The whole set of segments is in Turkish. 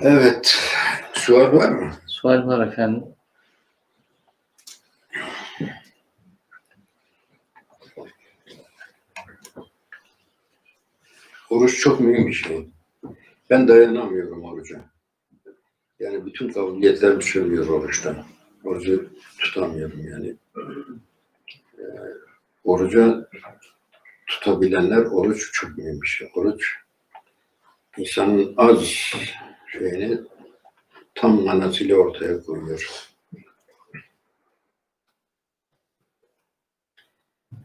Evet. Sual var mı? Sual var efendim. Oruç çok mühim bir şey. Ben dayanamıyorum oruca. Yani bütün kabiliyetlerim sönüyor oruçtan. Orucu tutamıyorum yani. Ee, oruca tutabilenler oruç çok mühim bir şey. Oruç insanın az şeyini tam manasıyla ortaya koyuyor.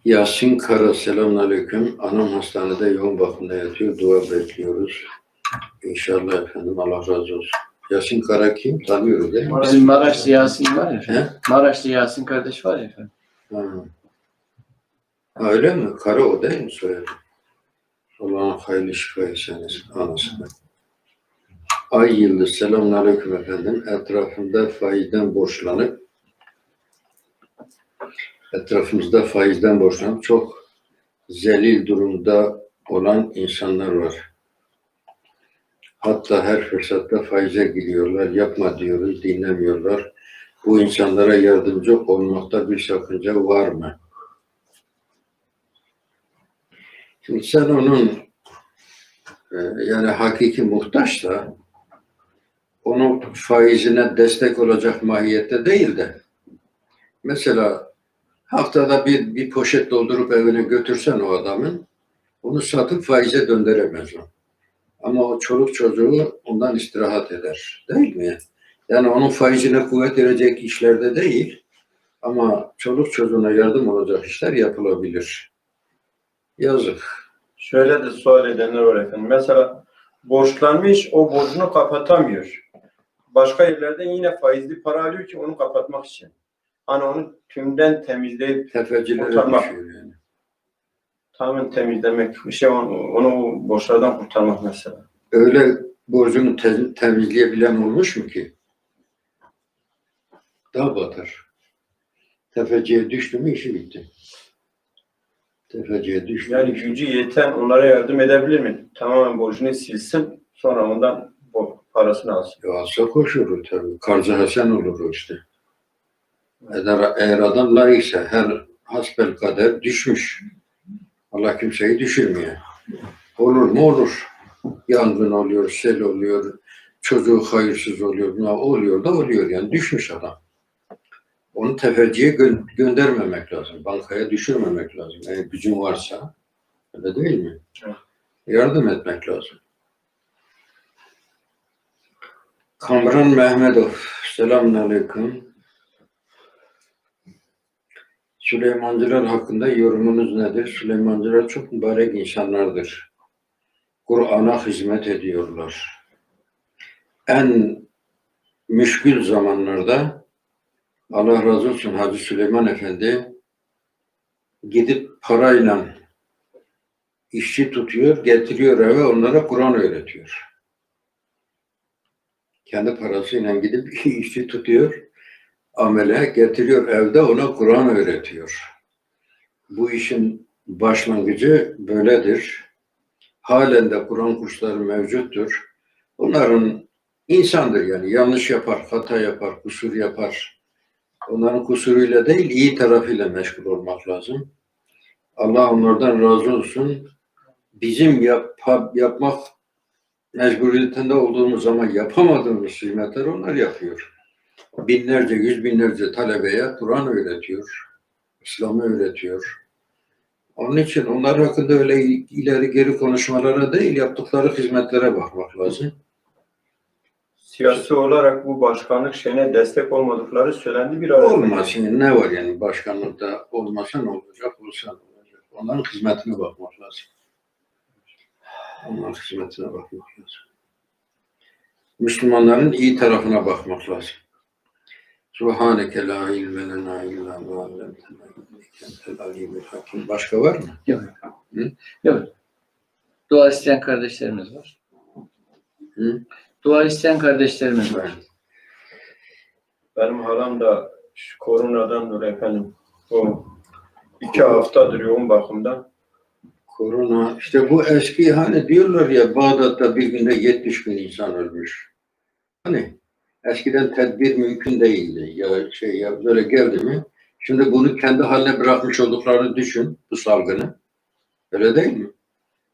Yasin Kara selamünaleyküm. Anam hastanede yoğun bakımda yatıyor. Dua bekliyoruz. İnşallah efendim Allah razı olsun. Yasin Kara kim? Tanıyoruz değil mi? Bizim Maraşlı Yasin var ya efendim. He? Maraşlı Yasin kardeş var ya efendim. Ha. Ha, Öyle mi? Kara o değil mi soyadı? Allah'ın hayırlı şifa etsin anasına. Ay Yıldız selamünaleyküm efendim. Etrafımda faizden borçlanıp etrafımızda faizden borçlanıp çok zelil durumda olan insanlar var. Hatta her fırsatta faize giriyorlar. Yapma diyoruz, dinlemiyorlar. Bu insanlara yardımcı olmakta bir sakınca var mı? Şimdi sen onun e, yani hakiki muhtaçsa onun faizine destek olacak mahiyette değil de mesela haftada bir, bir poşet doldurup evine götürsen o adamın onu satıp faize döndüremez o. Ama o çoluk çocuğu ondan istirahat eder. Değil mi? Yani onun faizine kuvvet verecek işlerde değil ama çoluk çocuğuna yardım olacak işler yapılabilir. Yazık. Şöyle de sual edenler var efendim. Mesela borçlanmış, o borcunu kapatamıyor. Başka yerlerden yine faizli para alıyor ki onu kapatmak için. Hani onu tümden temizleyip Tefecilere Kurtarmak. düşüyor yani. tamamen temizlemek, bir şey onu, onu borçlardan kurtarmak mesela. Öyle borcunu te- temizleyebilen olmuş mu ki? Daha batar. Tefeciye düştü mü işi bitti. Tefeciye düştü. Yani gücü yeten onlara yardım edebilir mi? Tamamen borcunu silsin, sonra ondan parasını alsın. Ya alsa koşulur tabii. Karzı Hasan olur işte. Eğer, eğer adam layıksa her hasbel kader düşmüş. Allah kimseyi düşürmüyor. Olur mu? Olur. Yangın oluyor, sel oluyor, çocuğu hayırsız oluyor, ne oluyor da oluyor yani düşmüş adam. Onu tefeciye gö- göndermemek lazım. Bankaya düşürmemek lazım. Eğer gücün varsa. Öyle değil mi? Yardım etmek lazım. Kamran Mehmedov. Selamünaleyküm. Süleymancılar hakkında yorumunuz nedir? Süleymancılar çok mübarek insanlardır. Kur'an'a hizmet ediyorlar. En müşkül zamanlarda Allah razı olsun Hacı Süleyman Efendi gidip parayla işçi tutuyor, getiriyor eve onlara Kur'an öğretiyor. Kendi parasıyla gidip işçi tutuyor, amele getiriyor evde ona Kur'an öğretiyor. Bu işin başlangıcı böyledir. Halen de Kur'an kursları mevcuttur. Onların insandır yani yanlış yapar, hata yapar, kusur yapar. Onların kusuruyla değil iyi tarafıyla meşgul olmak lazım. Allah onlardan razı olsun. Bizim yap, yapmak mecburiyetinde olduğumuz zaman yapamadığımız hizmetler onlar yapıyor. Binlerce, yüz binlerce talebeye Kur'an öğretiyor. İslam'ı öğretiyor. Onun için onlar hakkında öyle ileri geri konuşmalara değil, yaptıkları hizmetlere bakmak lazım. Siyasi olarak bu başkanlık şeyine destek olmadıkları söylendi bir ara. Olmaz. Şimdi ne var yani başkanlıkta olmasa ne olacak, olsa ne olacak. Onların hizmetine bakmak lazım. Onların hizmetine bakmak lazım. Müslümanların iyi tarafına bakmak lazım. Subhaneke la ilme lena illa ma allamtena inneke entel alimul hakim. Başka var mı? Yok. Hı? Yok. Dua isteyen kardeşlerimiz var. Hı? Dua isteyen kardeşlerimiz var. Benim halam da şu koronadan dolayı efendim o iki haftadır yoğun bakımda. Korona, işte bu eski hani diyorlar ya Bağdat'ta bir günde 70 bin insan ölmüş. Hani eskiden tedbir mümkün değildi. Ya şey ya böyle geldi mi? Şimdi bunu kendi haline bırakmış olduklarını düşün bu salgını. Öyle değil mi?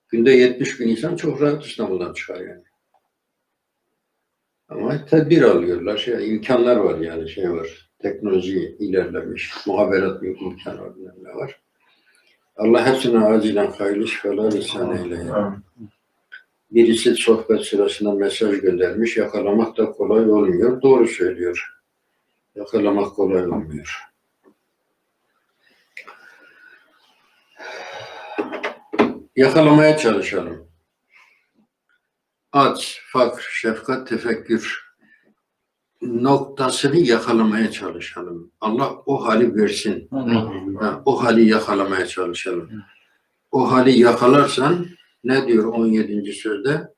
Günde 70 bin insan çok rahat İstanbul'dan çıkar yani. Ama tedbir alıyorlar. Şey, imkanlar var yani şey var. Teknoloji ilerlemiş. Muhaberat bir imkan var. Allah hepsine acilen hayırlı şifalar ihsan eyle. ya. Birisi sohbet sırasında mesaj göndermiş. Yakalamak da kolay olmuyor. Doğru söylüyor. Yakalamak kolay olmuyor. Yakalamaya çalışalım. Aç, fakr, şefkat, tefekkür noktasını yakalamaya çalışalım. Allah o hali versin. Ha, o hali yakalamaya çalışalım. O hali yakalarsan ne diyor 17. sözde?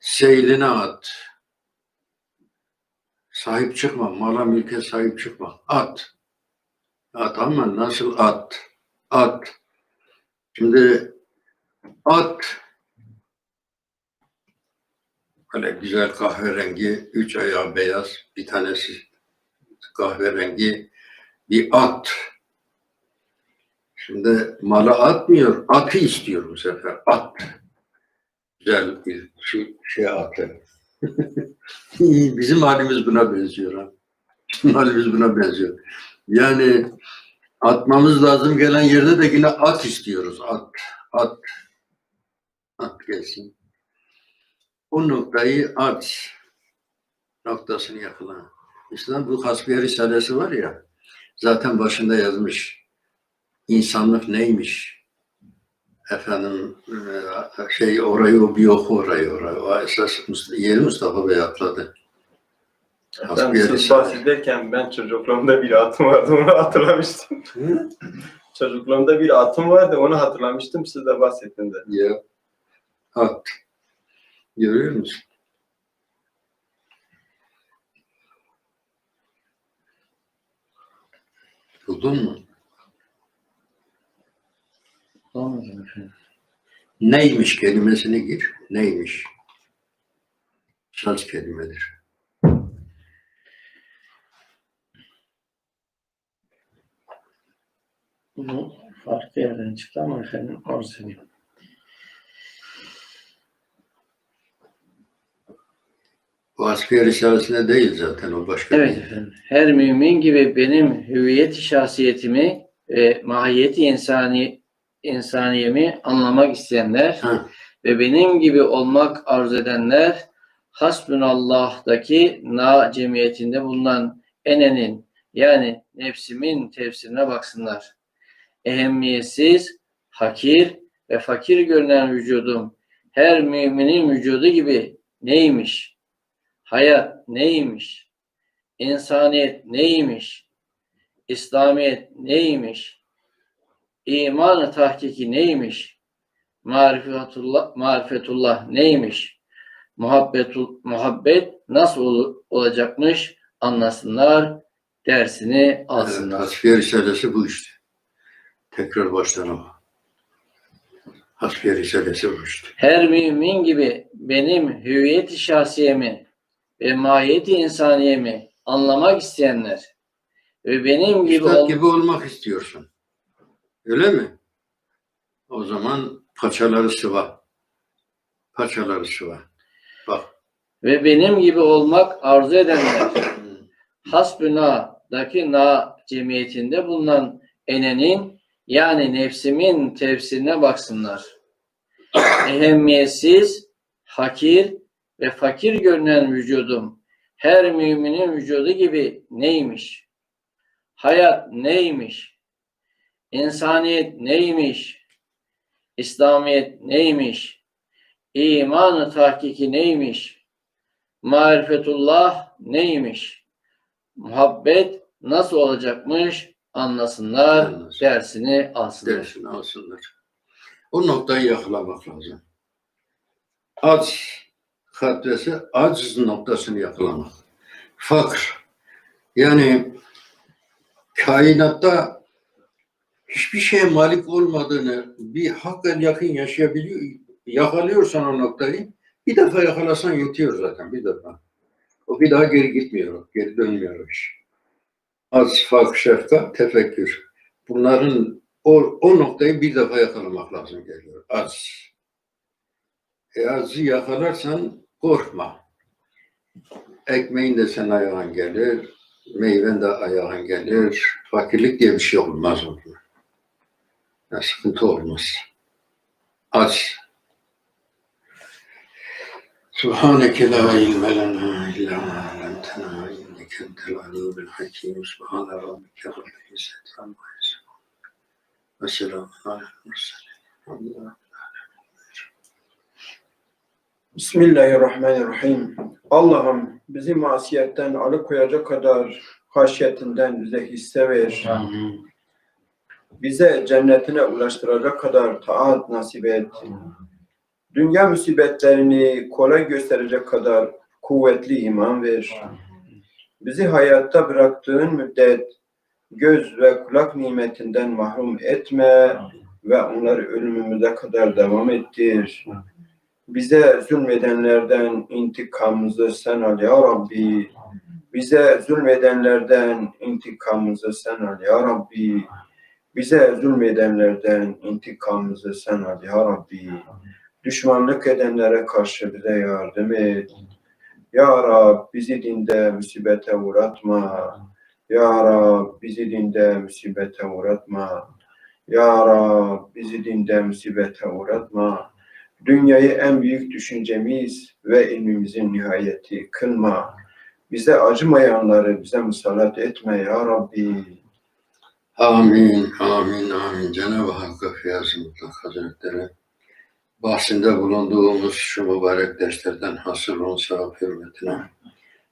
Seyline at. Sahip çıkma. Mala mülke sahip çıkma. At. At ama nasıl at? At. Şimdi at böyle güzel kahverengi, üç ayağı beyaz, bir tanesi kahverengi bir at. Şimdi mala atmıyor, atı istiyor bu sefer. At. Güzel bir şu şey atı. Bizim halimiz buna benziyor. Ha. Bizim halimiz buna benziyor. Yani atmamız lazım gelen yerde de yine at istiyoruz. At, at. At gelsin. O noktayı at noktasını yakala. İslam bu Hasbiye Risalesi var ya, zaten başında yazmış. İnsanlık neymiş? Efendim e, şey orayı o bir oku orayı orayı. O esas yeri Mustafa Bey atladı. Ben siz bahsederken ben çocukluğumda bir atım vardı onu hatırlamıştım. Hı? Çocukluğumda bir atım vardı onu hatırlamıştım siz de bahsettiniz. Ya. At. Görüyor musun? Buldun mu? Olmadı efendim. Neymiş kelimesini gir. Neymiş? Söz kelimedir. Bu farklı yerden çıktı ama efendim arz edeyim. Bu Asfiye Risalesi'nde değil zaten o başka Evet bir. efendim. Her mümin gibi benim hüviyet şahsiyetimi ve mahiyeti insani insaniyemi anlamak isteyenler Ha, ve benim gibi olmak arzu edenler Hasbunallah'daki na cemiyetinde bulunan enenin yani nefsimin tefsirine baksınlar. Ehemmiyetsiz, hakir ve fakir görünen vücudum her müminin vücudu gibi neymiş? Hayat neymiş? İnsaniyet neymiş? İslamiyet neymiş? İmanı tahkiki neymiş? Marifetullah, marifetullah neymiş? Muhabbetul, muhabbet nasıl ol- olacakmış anlasınlar, dersini evet, alsınlar. Asfiye Risalesi bu işte. Tekrar baştan o. Asfiye Risalesi bu işte. Her mümin gibi benim hüviyet-i şahsiyemi ve mahiyeti insaniyemi anlamak isteyenler ve benim gibi Üstad ol- gibi olmak istiyorsun. Öyle mi? O zaman paçaları sıva. Paçaları sıva. Bak. ve benim gibi olmak arzu edenler Hasbuna'daki na cemiyetinde bulunan enenin yani nefsimin tefsirine baksınlar. Ehemmiyetsiz, hakir ve fakir görünen vücudum her müminin vücudu gibi neymiş? Hayat neymiş? İnsaniyet neymiş? İslamiyet neymiş? İmanı tahkiki neymiş? Marifetullah neymiş? Muhabbet nasıl olacakmış? Anlasınlar, Anlasın. dersini alsınlar. dersini alsınlar. O noktayı yakalamak lazım. Aç kadresi aciz noktasını yakalamak. Fakr. Yani kainatta hiçbir şeye malik olmadığını bir hakikaten yakın yaşayabiliyor, yakalıyorsan o noktayı bir defa yakalasan yetiyor zaten bir defa. O bir daha geri gitmiyor, geri dönmüyor iş. Az, fak, şefkat, tefekkür. Bunların o, o noktayı bir defa yakalamak lazım geliyor. Az. E azı yakalarsan korkma. Ekmeğin de sen ayağın gelir, meyven de ayağın gelir. Fakirlik diye bir şey olmaz onunla. Ya sıkıntı olmaz. Aç. Subhaneke la ilme lena illa ma allamtena inneke entel alimul hakim. Subhane rabbike rabbil izzeti amma yasifun. Ve selamun alel murselin. Allah. Bismillahirrahmanirrahim. Allah'ım bizi masiyetten alıkoyacak kadar haşyetinden bize hisse ver. Bize cennetine ulaştıracak kadar taat nasip et. Dünya musibetlerini kolay gösterecek kadar kuvvetli iman ver. Bizi hayatta bıraktığın müddet göz ve kulak nimetinden mahrum etme ve onları ölümümüze kadar devam ettir. Bize zulmedenlerden intikamımızı sen al ya Rabbi. Bize zulmedenlerden intikamımızı sen al ya Rabbi. Bize zulmedenlerden intikamımızı sen al ya Rabbi. Düşmanlık edenlere karşı bize yardım et. Ya Rab bizi dinde musibete uğratma. Ya Rab bizi dinde musibete uğratma. Ya Rab bizi dinde musibete uğratma. Dünyayı en büyük düşüncemiz ve ilmimizin nihayeti kılma. Bize acımayanları bize musallat etme ya Rabbi. Amin, amin, amin. Cenab-ı Hakk'a Fiyaz-ı Mutlak Hazretleri bahsinde bulunduğumuz şu mübarek derslerden hasıl olan sevap hürmetine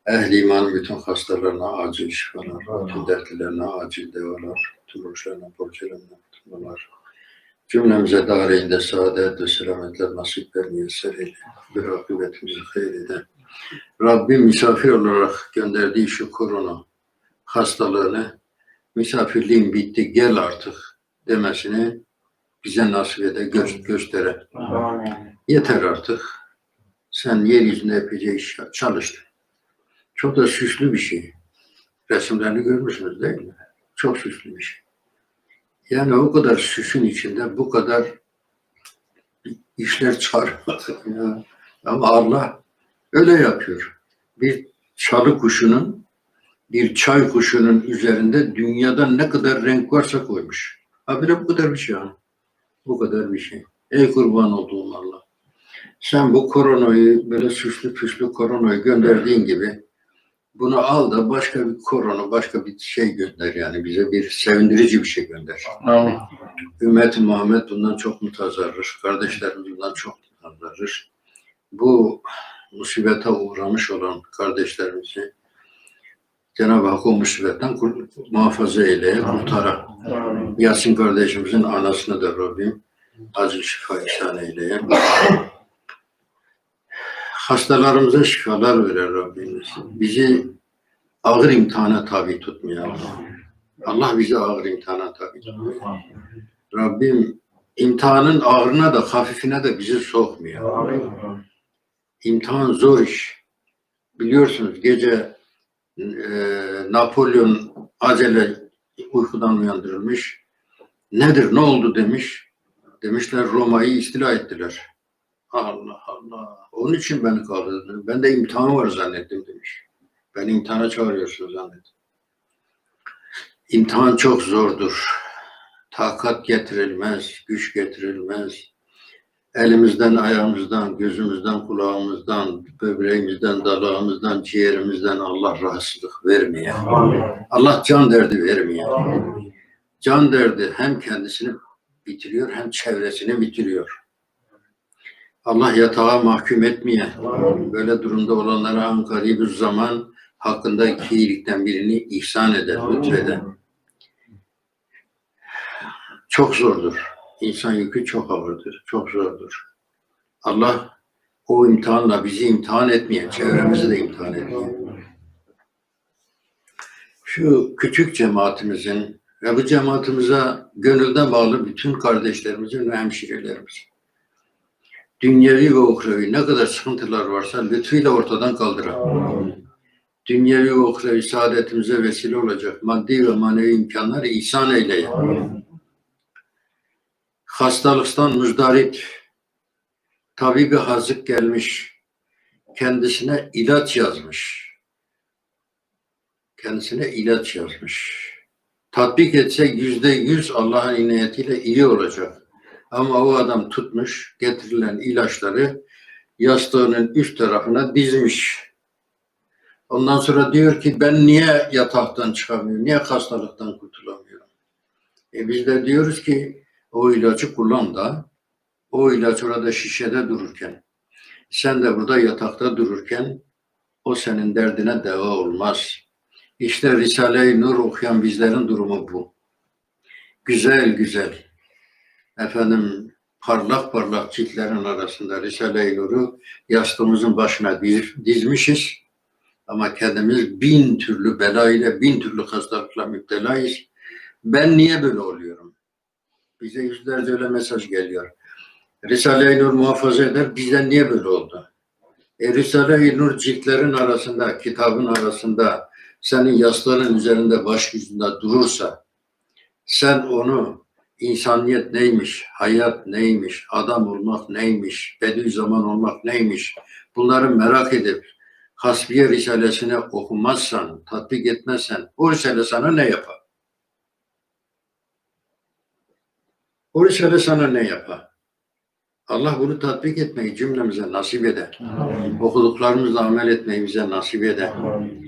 ehli iman bütün hastalarına acil şifalar, bütün dertlerine acil devalar, bütün borçlarına borçlarına tutmalar. Cümlemize dareyinde saadet ve selametler nasip ver müyesser eyle. Bir akıbetimizi hayır eyle. Rabbim misafir olarak gönderdiği şu korona hastalığını misafirliğin bitti gel artık demesini bize nasip ede gö- göstere. Amin. Yeter artık. Sen yeryüzünde epeyce iş çalıştın. Çok da süslü bir şey. Resimlerini görmüşsünüz değil mi? Çok süslü bir şey. Yani o kadar süsün içinde bu kadar işler çarpmak. ya. Ama Allah öyle yapıyor. Bir çalı kuşunun, bir çay kuşunun üzerinde dünyada ne kadar renk varsa koymuş. Ha bir de bu kadar bir şey ha. Bu kadar bir şey. Ey kurban olduğum Allah. Sen bu koronayı böyle süslü püslü koronayı gönderdiğin gibi bunu al da başka bir korona, başka bir şey gönder yani bize bir sevindirici bir şey gönder. Amin. Ümmet-i Muhammed bundan çok mutazarrır. Kardeşlerimiz bundan çok mutazarrır. Bu musibete uğramış olan kardeşlerimizi Cenab-ı Hak o musibetten muhafaza eyleye, kurtara. Yasin kardeşimizin anasını da Rabbim acil şifa ihsan eyleye. Hastalarımıza şifalar verir Rabbimiz. Bizi ağır imtihana tabi tutmuyor Allah. Allah bizi ağır imtihana tabi tutmuyor. Rabbim imtihanın ağırına da hafifine de bizi sokmuyor. İmtihan zor iş. Biliyorsunuz gece e, Napolyon acele uykudan uyandırılmış. Nedir, ne oldu demiş. Demişler Roma'yı istila ettiler. Allah Allah. Onun için beni kaldırdı. Ben de imtihan var zannettim demiş. Ben imtihana çağırıyorsun zannettim. İmtihan çok zordur. Takat getirilmez, güç getirilmez. Elimizden, ayağımızdan, gözümüzden, kulağımızdan, böbreğimizden, dalağımızdan, ciğerimizden Allah rahatsızlık vermiyor. Allah can derdi vermiyor. Can derdi hem kendisini bitiriyor hem çevresini bitiriyor. Allah yatağa mahkum etmiyor. Böyle durumda olanlara ankari bir zaman hakkında iki iyilikten birini ihsan eder, lütfeder. Çok zordur. İnsan yükü çok ağırdır, çok zordur. Allah o imtihanla bizi imtihan etmiyor, çevremizi de imtihan etmiyor. Şu küçük cemaatimizin ve bu cemaatimize gönülden bağlı bütün kardeşlerimizin ve hemşirelerimizin dünyevi ve uhrevi ne kadar sıkıntılar varsa lütfuyla ortadan kaldıran. dünyevi ve uhrevi saadetimize vesile olacak maddi ve manevi imkanlar ihsan eyle. ya. Hastalıktan müzdarip, tabibi hazık gelmiş, kendisine ilaç yazmış. Kendisine ilaç yazmış. Tatbik etse yüzde yüz Allah'ın inayetiyle iyi olacak. Ama o adam tutmuş, getirilen ilaçları yastığının üst tarafına dizmiş. Ondan sonra diyor ki ben niye yataktan çıkamıyorum, niye hastalıktan kurtulamıyorum? E biz de diyoruz ki o ilacı kullan da o ilaç orada şişede dururken sen de burada yatakta dururken o senin derdine deva olmaz. İşte Risale-i Nur okuyan bizlerin durumu bu. Güzel güzel efendim parlak parlak ciltlerin arasında Risale-i Nur'u yastığımızın başına diz- dizmişiz. Ama kendimiz bin türlü bela ile bin türlü hastalıkla müptelayız. Ben niye böyle oluyorum? Bize yüzlerce öyle mesaj geliyor. Risale-i Nur muhafaza eder. Bizden niye böyle oldu? E, Risale-i Nur ciltlerin arasında, kitabın arasında, senin yastığının üzerinde baş yüzünde durursa, sen onu insaniyet neymiş, hayat neymiş, adam olmak neymiş, Bediüzzaman olmak neymiş, bunları merak edip Hasbiye Risalesini okumazsan, tatbik etmezsen o Risale sana ne yapar? O Risale sana ne yapar? Allah bunu tatbik etmeyi cümlemize nasip eder. Okuduklarımızla amel etmeyi bize nasip eder.